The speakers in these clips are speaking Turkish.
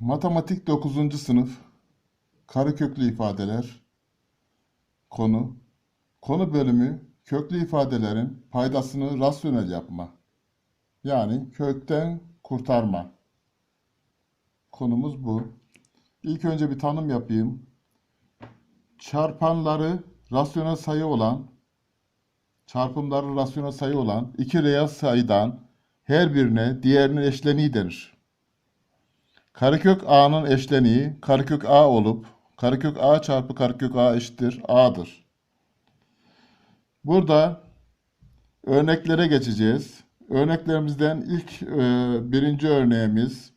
Matematik 9. sınıf Kareköklü ifadeler konu konu bölümü köklü ifadelerin paydasını rasyonel yapma. Yani kökten kurtarma. Konumuz bu. İlk önce bir tanım yapayım. Çarpanları rasyonel sayı olan çarpımları rasyonel sayı olan iki reel sayıdan her birine diğerinin eşleniği denir. Karekök a'nın eşleniği karekök a olup karekök a çarpı karekök a eşittir a'dır. Burada örneklere geçeceğiz. Örneklerimizden ilk e, birinci örneğimiz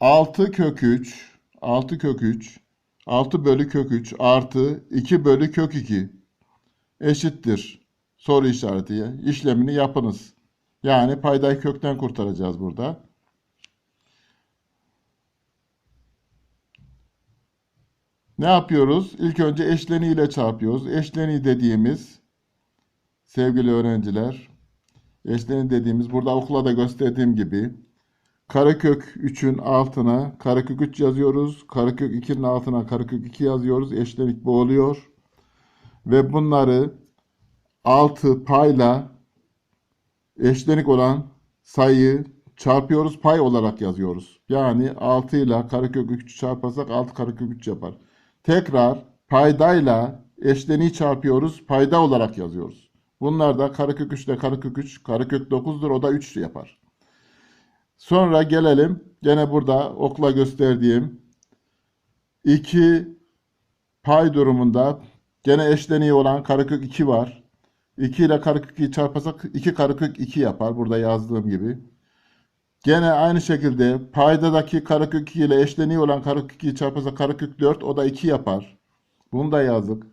6 kök 3 6 kök 3 6 bölü kök 3 artı 2 bölü kök 2 eşittir soru işareti işlemini yapınız. Yani paydayı kökten kurtaracağız burada. Ne yapıyoruz? İlk önce eşleniği ile çarpıyoruz. Eşleniği dediğimiz sevgili öğrenciler, eşleniği dediğimiz burada okula da gösterdiğim gibi karekök 3'ün altına karekök 3 yazıyoruz. Karekök 2'nin altına karekök 2 yazıyoruz. Eşlenik bu oluyor. Ve bunları 6 payla eşlenik olan sayıyı çarpıyoruz. Pay olarak yazıyoruz. Yani 6 ile karekök 3 çarparsak 6 karekök 3 yapar. Tekrar paydayla eşleniği çarpıyoruz. Payda olarak yazıyoruz. Bunlar da karekök 3 ile karekök 3, karekök 9'dur. O da 3 yapar. Sonra gelelim. Gene burada okla gösterdiğim 2 pay durumunda gene eşleniği olan karekök 2 var. 2 ile karekök 2'yi çarparsak 2 karekök 2 yapar. Burada yazdığım gibi. Gene aynı şekilde paydadaki karekök 2 ile eşleniği olan karekök 2'yi çarparsak karekök 4 o da 2 yapar. Bunu da yazdık.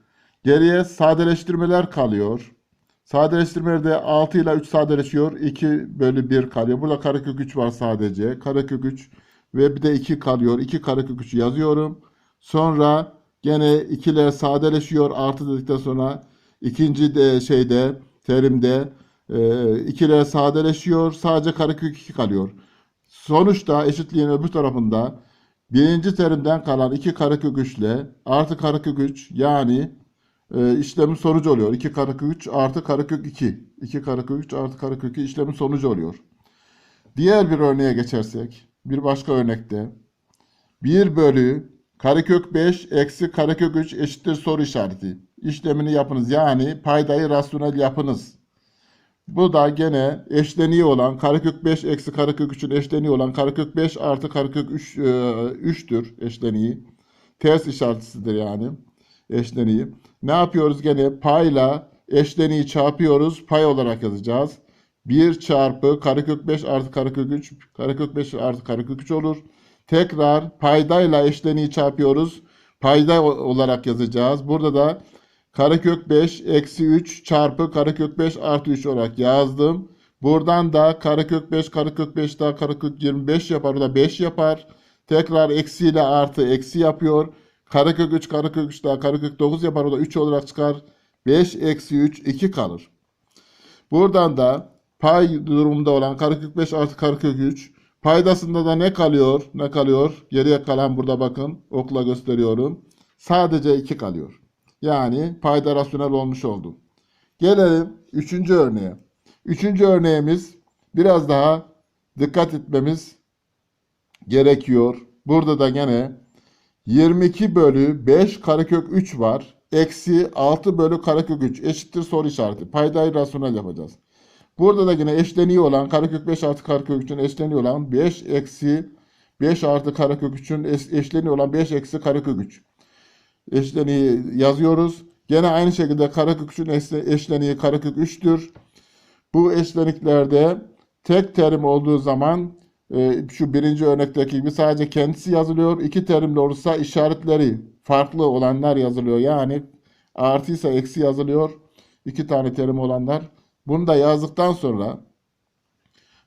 Geriye sadeleştirmeler kalıyor. Sadeleştirmelerde 6 ile 3 sadeleşiyor. 2 bölü 1 kalıyor. Burada karekök 3 var sadece. Karekök 3 ve bir de 2 kalıyor. 2 karekök 3 yazıyorum. Sonra gene 2 ile sadeleşiyor. Artı dedikten sonra ikinci de şeyde terimde 2 ile sadeleşiyor. Sadece karekök 2 kalıyor. Sonuçta eşitliğin öbür tarafında birinci terimden kalan 2 karekök 3 ile artı karekök 3 yani e, işlemin sonucu oluyor. 2 karekök 3 artı karekök 2. 2 karekök 3 artı karekök 2 işlemin sonucu oluyor. Diğer bir örneğe geçersek bir başka örnekte 1 bölü karekök 5 eksi karekök 3 eşittir soru işareti. İşlemini yapınız. Yani paydayı rasyonel yapınız. Bu da gene eşleniği olan karekök 5 eksi karekök 3'ün eşleniği olan karekök 5 artı karekök 3 e, 3'tür eşleniği. Ters işaretidir yani eşleniği. Ne yapıyoruz gene payla eşleniği çarpıyoruz. Pay olarak yazacağız. 1 çarpı karekök 5 artı karekök 3 karekök 5 artı karekök 3 olur. Tekrar paydayla eşleniği çarpıyoruz. Payda olarak yazacağız. Burada da karekök 5 eksi 3 çarpı karekök 5 artı 3 olarak yazdım. Buradan da karekök 5 karekök 5 daha karekök 25 yapar. O da 5 yapar. Tekrar eksi ile artı eksi yapıyor. Karekök 3 karekök 3 daha karekök 9 yapar. O da 3 olarak çıkar. 5 eksi 3 2 kalır. Buradan da pay durumunda olan karekök 5 artı karekök 3 paydasında da ne kalıyor? Ne kalıyor? Geriye kalan burada bakın okla gösteriyorum. Sadece 2 kalıyor. Yani payda rasyonel olmuş oldu. Gelelim üçüncü örneğe. Üçüncü örneğimiz biraz daha dikkat etmemiz gerekiyor. Burada da gene 22 bölü 5 karekök 3 var. Eksi 6 bölü karekök 3 eşittir soru işareti. Paydayı rasyonel yapacağız. Burada da yine eşleniği olan karekök 5 artı karekök 3'ün eşleniği olan 5 eksi 5 artı karekök 3'ün eşleniği olan 5 eksi karekök 3 eşleniği yazıyoruz. Gene aynı şekilde karekök 3'ün eşleniği karekök 3'tür. Bu eşleniklerde tek terim olduğu zaman e, şu birinci örnekteki gibi sadece kendisi yazılıyor. İki terimli olursa işaretleri farklı olanlar yazılıyor. Yani artıysa eksi yazılıyor. İki tane terim olanlar. Bunu da yazdıktan sonra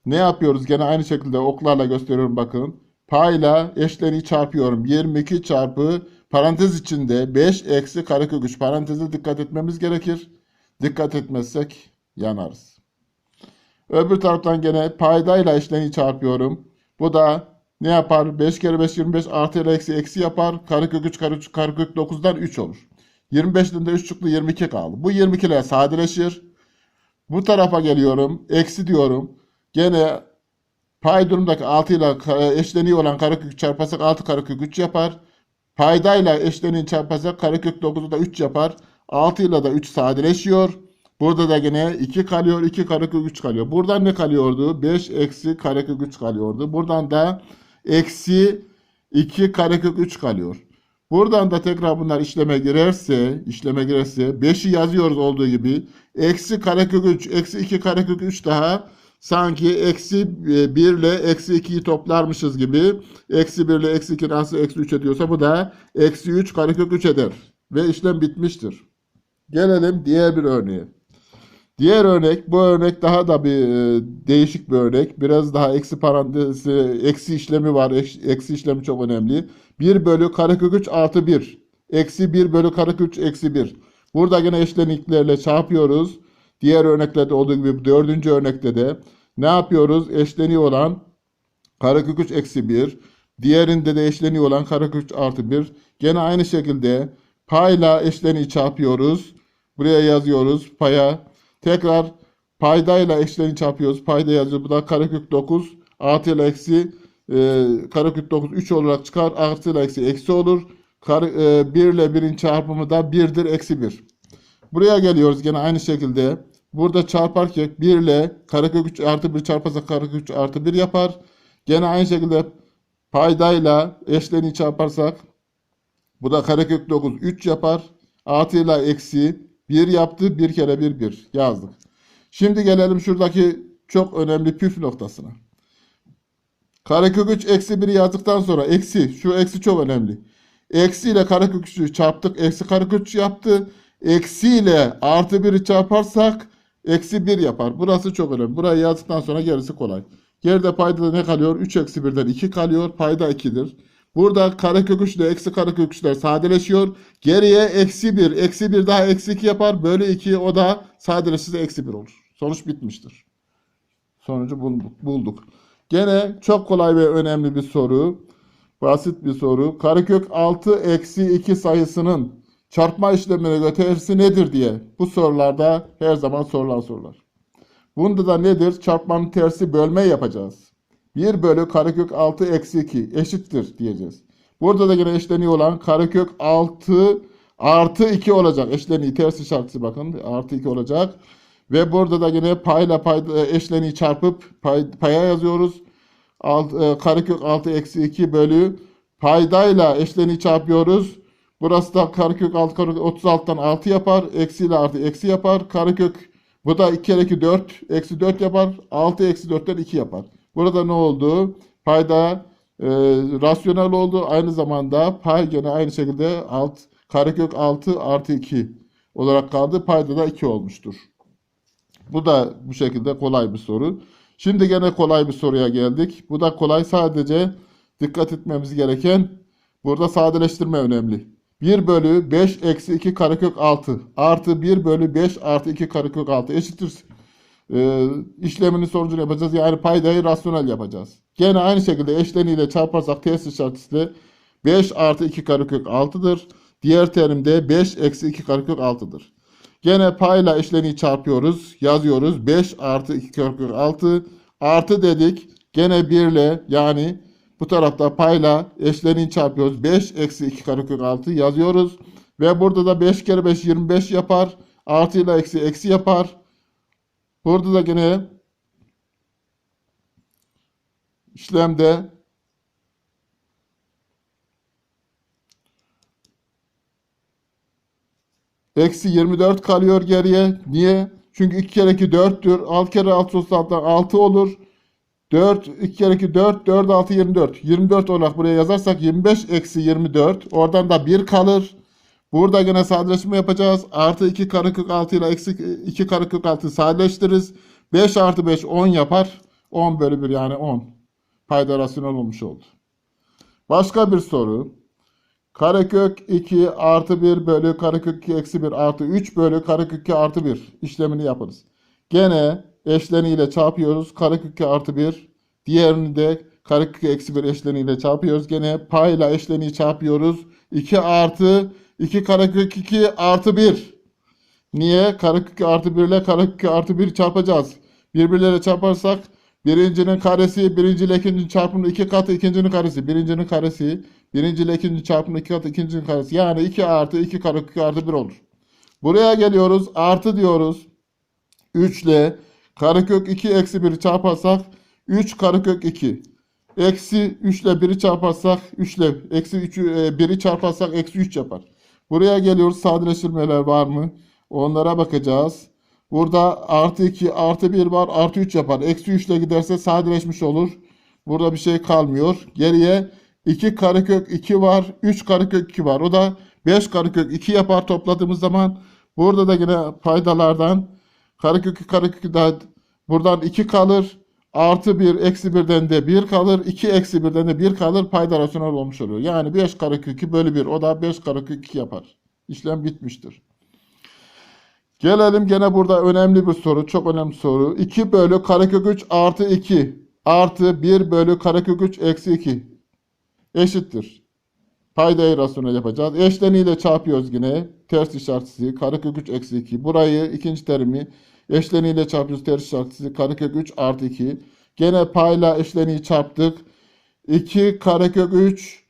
ne yapıyoruz? Gene aynı şekilde oklarla gösteriyorum bakın. Payla eşleniği çarpıyorum. 22 çarpı parantez içinde 5 eksi karekök 3 paranteze dikkat etmemiz gerekir. Dikkat etmezsek yanarız. Öbür taraftan gene paydayla eşleniği çarpıyorum. Bu da ne yapar? 5 kere 5 25 artı ile eksi eksi yapar. Karekök 3 karekök, karekök 9'dan 3 olur. 25'ten de 3 çıktı 22 kaldı. Bu 22 ile sadeleşir. Bu tarafa geliyorum. Eksi diyorum. Gene pay durumdaki 6 ile eşleniği olan karekök çarparsak 6 karekök 3 yapar. Paydayla eşleniğini çarparsak karekök 9'u da 3 yapar. 6 ile de 3 sadeleşiyor. Burada da gene 2 kalıyor. 2 karekök 3 kalıyor. Buradan ne kalıyordu? 5 eksi karekök 3 kalıyordu. Buradan da eksi 2 karekök 3 kalıyor. Buradan da tekrar bunlar işleme girerse, işleme girerse 5'i yazıyoruz olduğu gibi. Eksi karekök 3, eksi 2 karekök 3 daha sanki eksi 1 ile eksi 2'yi toplarmışız gibi. Eksi 1 ile eksi 2 nasıl eksi 3 ediyorsa bu da eksi 3 karekök 3 eder. Ve işlem bitmiştir. Gelelim diğer bir örneğe. Diğer örnek, bu örnek daha da bir e, değişik bir örnek. Biraz daha eksi parantezi, eksi işlemi var. Eksi işlemi çok önemli. 1 bölü karekök 3 artı 1. Eksi 1 bölü karekök 3 eksi 1. Burada yine eşleniklerle çarpıyoruz. Diğer örneklerde olduğu gibi dördüncü örnekte de ne yapıyoruz? Eşleniği olan karekök 3 eksi 1. Diğerinde de eşleniği olan karekök 3 artı 1. Gene aynı şekilde payla eşleniği çarpıyoruz. Buraya yazıyoruz paya. Tekrar paydayla eşleniği çarpıyoruz. Payda yazıyoruz. Bu da karekök 9 artı ile eksi e, karekök 9 3 olarak çıkar. Artı ile eksi eksi olur. Kare, e, 1 ile 1'in çarpımı da 1'dir eksi 1. Buraya geliyoruz gene aynı şekilde. Burada çarparken 1 ile karekök 3 artı 1 çarparsak karekök 3 artı 1 yapar. Gene aynı şekilde paydayla eşleniği çarparsak bu da karekök 9 3 yapar. Artıyla eksi 1 yaptı. 1 kere 1 1 yazdık. Şimdi gelelim şuradaki çok önemli püf noktasına. Karekök 3 eksi 1'i yazdıktan sonra eksi şu eksi çok önemli. Eksi ile karekök 3'ü çarptık. Eksi karekök 3 yaptı. Eksi ile artı 1'i çarparsak eksi 1 yapar. Burası çok önemli. Burayı yazdıktan sonra gerisi kolay. Geride payda da ne kalıyor? 3 eksi 1'den 2 kalıyor. Payda 2'dir. Burada karekök 3 ile eksi karekök 3'ler sadeleşiyor. Geriye eksi 1. Eksi 1 daha eksi 2 yapar. Bölü 2 o da sadeleşirse eksi 1 olur. Sonuç bitmiştir. Sonucu bulduk. bulduk. Gene çok kolay ve önemli bir soru. Basit bir soru. Karekök 6 eksi 2 sayısının çarpma işlemine götürüsü nedir diye. Bu sorularda her zaman sorulan sorular. Bunda da nedir? Çarpmanın tersi bölme yapacağız. 1 bölü karekök 6 eksi 2 eşittir diyeceğiz. Burada da yine eşleniği olan karekök 6 artı 2 olacak. Eşleniği ters işareti bakın artı 2 olacak. Ve burada da yine payla payda eşleniği çarpıp pay, paya yazıyoruz. Alt, e, karekök 6 eksi 2 bölü paydayla eşleniği çarpıyoruz. Burası da karekök 6 karekök 36'dan 6 yapar. Eksi ile artı eksi yapar. Karekök bu da 2 kere 2 4 eksi 4 yapar. 6 eksi 4'ten 2 yapar. Burada ne oldu? Payda e, rasyonel oldu. Aynı zamanda pay gene aynı şekilde alt karekök 6 artı 2 olarak kaldı. Payda da 2 olmuştur. Bu da bu şekilde kolay bir soru. Şimdi gene kolay bir soruya geldik. Bu da kolay sadece dikkat etmemiz gereken burada sadeleştirme önemli. 1 bölü 5 eksi 2 karekök 6 artı 1 bölü 5 artı 2 karekök 6 eşittir. Ee, işleminin sonucunu yapacağız. Yani paydayı rasyonel yapacağız. Gene aynı şekilde eşleniyle çarparsak ters işaretiyle 5 artı 2 karekök 6'dır. Diğer terimde 5 eksi 2 karekök 6'dır. Gene payla eşleniği çarpıyoruz. Yazıyoruz. 5 artı 2 karekök 6 artı dedik. Gene 1 ile yani bu tarafta payla eşleniği çarpıyoruz. 5 eksi 2 karekök 6 yazıyoruz. Ve burada da 5 kere 5 25 yapar. Artı ile eksi eksi yapar. Burada da gene işlemde eksi 24 kalıyor geriye. Niye? Çünkü 2 kere 2 4'tür. 6 kere 6 olsa 6 olur. 4, 2 kere 2 4, 4 6 24. 24 olarak buraya yazarsak 25 eksi 24. Oradan da 1 kalır. Burada yine sadeleşme yapacağız. Artı 2 karekök 6 ile eksi 2 karekök 6 sadeleştiririz. 5 artı 5 10 yapar. 10 bölü 1 yani 10. Payda rasyonel olmuş oldu. Başka bir soru. Karekök 2 artı 1 bölü karekök 2 eksi 1 artı 3 bölü karekök 2 artı 1 işlemini yaparız. Gene eşleniyle çarpıyoruz. Karekök 2 artı 1. Diğerini de Karekök eksi 1 eşleniyle çarpıyoruz. Gene payla eşleniği çarpıyoruz. 2 artı 2 karekök 2 artı 1. Niye? Karekök artı 1 ile karekök artı 1 çarpacağız. Birbirleriyle çarparsak birincinin karesi birinci ile ikincinin çarpımının iki katı ikincinin karesi. Birincinin karesi birinci ile ikincinin çarpımının iki katı ikincinin karesi. Yani 2 artı 2 karekök artı 1 olur. Buraya geliyoruz. Artı diyoruz. 3 ile karekök 2 eksi 1'i çarparsak 3 karekök 2. Eksi 3 ile 1'i çarparsak 3 ile eksi 3'ü 1'i çarparsak eksi 3 yapar. Buraya geliyoruz. Sadeleştirmeler var mı? Onlara bakacağız. Burada artı 2 artı 1 var. Artı 3 yapar. Eksi 3 ile giderse sadeleşmiş olur. Burada bir şey kalmıyor. Geriye 2 karekök 2 var. 3 karekök 2 var. O da 5 karekök 2 yapar topladığımız zaman. Burada da yine paydalardan karekök karekök daha buradan 2 kalır. Artı 1 eksi 1'den de 1 kalır. 2 eksi 1'den de 1 kalır. Payda rasyonel olmuş oluyor. Yani 5 karekök 2 bölü 1. O da 5 karekök 2 yapar. İşlem bitmiştir. Gelelim gene burada önemli bir soru. Çok önemli soru. 2 bölü karekök 3 artı 2 artı 1 bölü karekök 3 eksi 2 eşittir. Paydayı rasyonel yapacağız. Eşleniyle çarpıyoruz yine. Ters işaretlisi karekök 3 eksi 2. Burayı ikinci terimi eşleniyle çarpıyoruz. Ters işaretlisi karekök 3 artı 2. Gene payla eşleniği çarptık. 2 karekök 3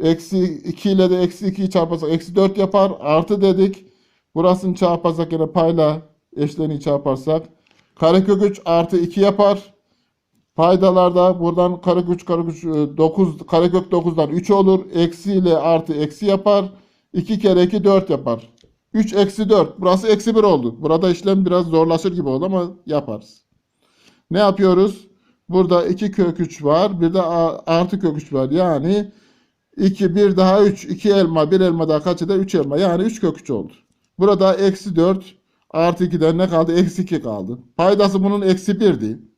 eksi 2 ile de eksi 2'yi çarparsak eksi 4 yapar. Artı dedik. Burasını çarparsak yine payla eşleniği çarparsak karekök 3 artı 2 yapar. Paydalarda buradan karekök 3 karekök 3 9 karekök 9'dan 3 olur. Eksi ile artı eksi yapar. 2 kere 2 4 yapar. 3 eksi 4. Burası eksi 1 oldu. Burada işlem biraz zorlaşır gibi oldu ama yaparız. Ne yapıyoruz? Burada 2 kök 3 var. Bir de artı kök 3 var. Yani 2 1 daha 3. 2 elma 1 elma daha kaç eder? 3 elma. Yani 3 kök 3 oldu. Burada eksi 4 artı 2'den ne kaldı? Eksi 2 kaldı. Paydası bunun eksi 1'di.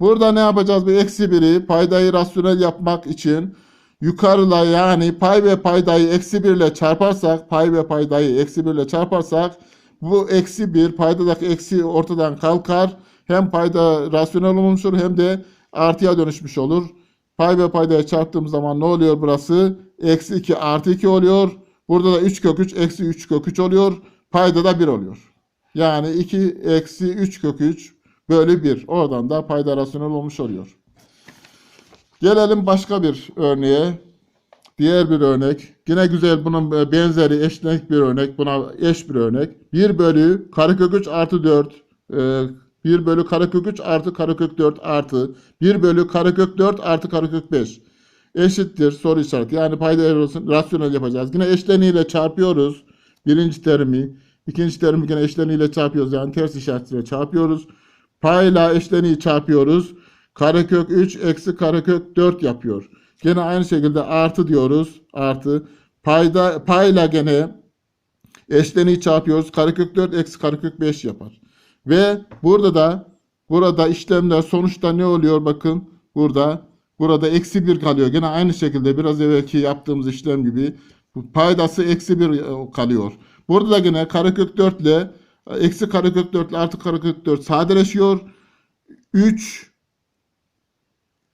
Burada ne yapacağız? Bu eksi 1'i paydayı rasyonel yapmak için yukarıla yani pay ve paydayı eksi 1 ile çarparsak pay ve paydayı eksi 1 ile çarparsak bu eksi 1 paydadaki eksi ortadan kalkar. Hem payda rasyonel olmuş olur hem de artıya dönüşmüş olur. Pay ve paydayı çarptığım zaman ne oluyor burası? Eksi 2 artı 2 oluyor. Burada da 3 kök 3 eksi 3 kök 3 oluyor. Payda da 1 oluyor. Yani 2 eksi 3 kök 3 bölü 1. Oradan da payda rasyonel olmuş oluyor. Gelelim başka bir örneğe. Diğer bir örnek. Yine güzel bunun benzeri eşlenik bir örnek. Buna eş bir örnek. 1 bölü karekök 3 artı 4. Ee, 1 bölü karekök 3 artı karekök 4 artı 1 bölü karekök 4 artı karekök 5 eşittir soru işareti. Yani payda rasyonel yapacağız. Yine eşleniyle çarpıyoruz. Birinci terimi. ikinci terimi yine eşleniyle çarpıyoruz. Yani ters işaretiyle çarpıyoruz. Payla eşleniği çarpıyoruz. Karekök 3 eksi karekök 4 yapıyor. Gene aynı şekilde artı diyoruz. Artı. Payda, payla gene eşleniği çarpıyoruz. Karekök 4 eksi karekök 5 yapar. Ve burada da burada işlemler sonuçta ne oluyor bakın. Burada burada eksi 1 kalıyor. Gene aynı şekilde biraz evvelki yaptığımız işlem gibi paydası eksi 1 kalıyor. Burada da gene karekök 4 ile eksi karekök 4 ile artı karekök 4 sadeleşiyor. 3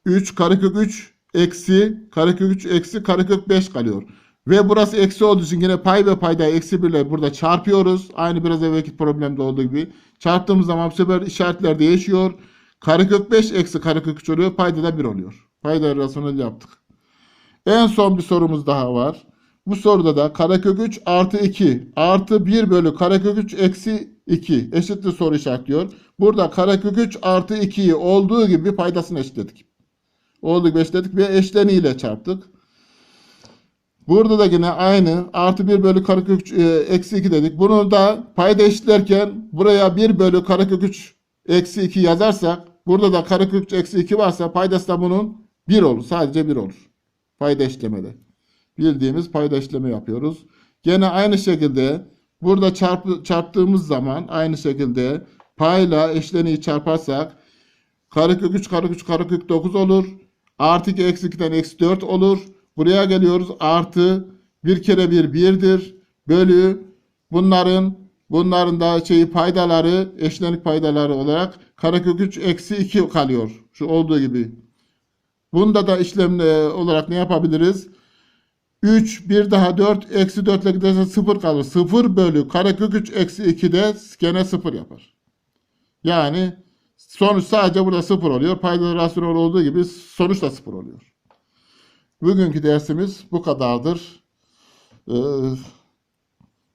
3 karekök 3 eksi karekök 3 eksi karekök 5 kalıyor. Ve burası eksi olduğu için yine pay ve paydayı eksi 1 ile burada çarpıyoruz. Aynı biraz evvelki problemde olduğu gibi. Çarptığımız zaman bu sefer işaretler değişiyor. Karekök 5 eksi karekök 3 oluyor. Payda da 1 oluyor. Payda rasyonel yaptık. En son bir sorumuz daha var. Bu soruda da karekök 3 artı 2 artı 1 bölü karekök 3 eksi 2 eşittir soru işaretliyor. Burada karekök 3 artı 2'yi olduğu gibi paydasını eşitledik. Olduğu gibi eşitledik ve eşleniyle çarptık. Burada da yine aynı artı 1 bölü karekök 3 e, eksi 2 dedik. Bunu da payda eşitlerken buraya 1 bölü karekök 3 eksi 2 yazarsak burada da karekök 3 eksi 2 varsa paydası da bunun 1 olur. Sadece 1 olur. Payda eşlemede. Bildiğimiz payda eşleme yapıyoruz. Gene aynı şekilde burada çarp, çarptığımız zaman aynı şekilde payla eşleniği çarparsak karekök 3 karekök 3 karekök 9 olur. Artı 2 eksi 2'den eksi 4 olur. Buraya geliyoruz. Artı 1 kere 1 1'dir. Bölü bunların bunların da şeyi paydaları eşlenik paydaları olarak karekök 3 eksi 2 kalıyor. Şu olduğu gibi. Bunda da işlem e, olarak ne yapabiliriz? 3, 1 daha 4, eksi 4 ile giderse 0 kalır. 0 bölü karekök 3 eksi 2 de gene 0 yapar. Yani sonuç sadece burada 0 oluyor. Paydalı rasyonel olduğu gibi sonuç da 0 oluyor. Bugünkü dersimiz bu kadardır. Ee,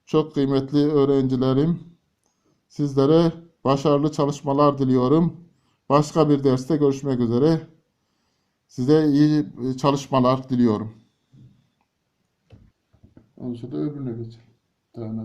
çok kıymetli öğrencilerim, sizlere başarılı çalışmalar diliyorum. Başka bir derste görüşmek üzere. Size iyi çalışmalar diliyorum. Ondan da öbürüne geçelim. Daha nasıl?